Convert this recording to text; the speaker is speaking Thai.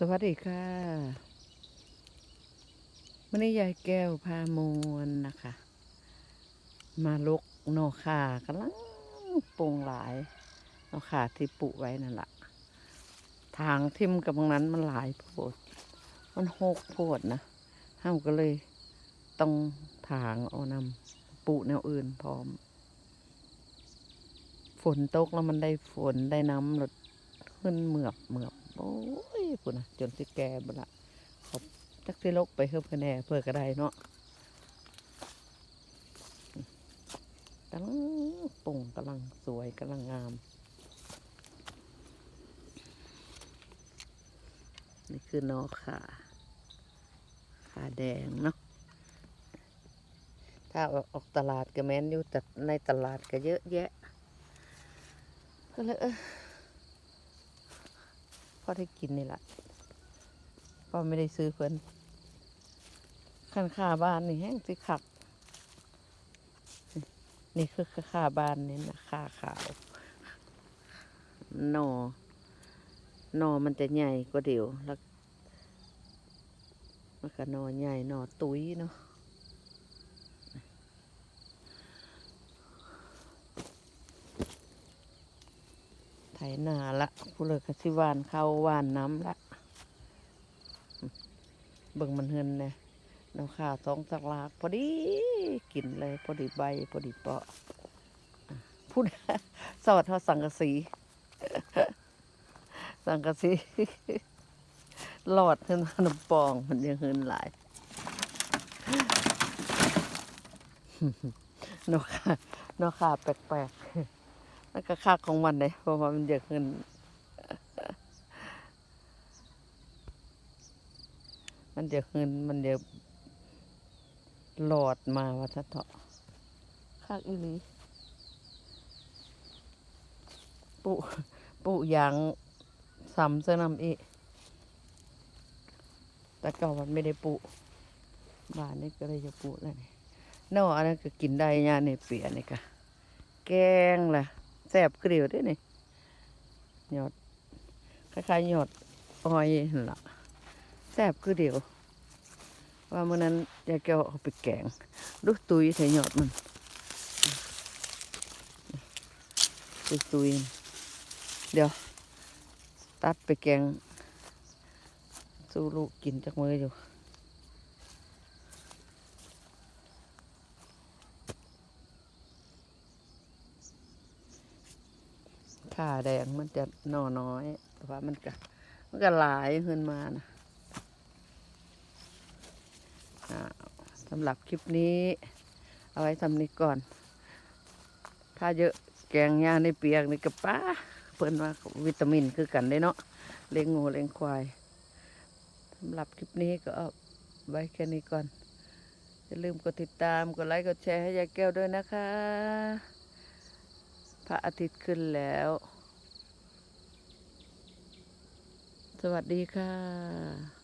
สวัสดีค่ะวันนี้ยายแก้วพามวนนะคะ มาลกนอขากำลังปรุงหลายนอขาที่ปลูไว้นั่นแหละทางทิมกับตรงนั้นมันหลายโพด มันหกโพดนะห้ามก็เลยต้องทางเอานำปลูแนวอื่นพร้อม ฝนตกแล้วมันได้ฝนได้น้ำรดขึ้นเหมือบเหมือบโอ้ย ปุ่นนะจนสิแก่บละขอบจักสิลกไปเพิ่มคะแนนเพื่อก็ไดเนาะกำลังปุ่งกำลังสวยกำลังงาม นี่คือนอขาขาแดงเนาะถ้าอาออกตลาดก็แม้นอยู่แต่ในตลาดก็เยอะแยะก็เลยเออ พอได้กินนี่แหละก็ไม่ได้ซื้อเพิ่นขันค่าบ้านนี่แห้งสิขัก นี่คือค่าบ้านนี่นะค่าขาวหนอหนอมันจะใหญ่กว่าเดียวแล้วมันก็หนอใหญ่หนอตุ้ยเนาะ นาละผู้เลิกกสิหวานเข้าวหวานน้ำละเบิ่งมันเฮินเนี่ยน้ำข้าวท้องสักลากพอดีกินเลย พอดีใบ พอดีเปาะอะพูดสวัสดีสังกะสี สังกะสีหลอดขึ้นน้ำปองมันยังเฮินหลายนกขานกขาแปลกๆ มันก็คักของมันเลยเพราะว่ามันเยอะขึ้นมันเยอะขึ้นมันเยอะหลอดมาว่าจะเถาะคักอีหลีปุปุยางซ้ำเสอนำอีกแต่เก่ามันไม่ได้ปุบ้านนี้ก็เลยจะปุแล้วนี่นอกอันนั้นก็กินได้ยาในเปียนี่ค่ะแกงล่ะ แซ่บเกลียวด้วยนี่หยอดคล้ายๆหยอดอ้อยนั่นล่ะแซ่บคือเดียวว่าเมื่อนั้นยายแก้วเอาไปแกงดูตุยใส่หยอดมันตุยตุยเดี๋ยว ตัดไปแกงสู้ลูกกินจากมืออยู่ ขาแดงมันจะหน่อน้อย แต่ว่ามันก็มันก็หลายขึ้นมานะสำหรับคลิปนี้ เอาไว้ทำนี้ก่อน ถ้าเยอะแกงย่าในเปียกในกับป้าเพิ่นว่าวิตามินคือกันได้เนาะเลี้ยงงูเลี้ยงควายสำหรับคลิปนี้ก็เอาไว้แค่นี้ก่อนอย่าลืมกดติดตาม กดไลค์ กดแชร์ให้ยายแก้วด้วยนะคะ พระอาทิตย์ขึ้นแล้ว สวัสดีค่ะ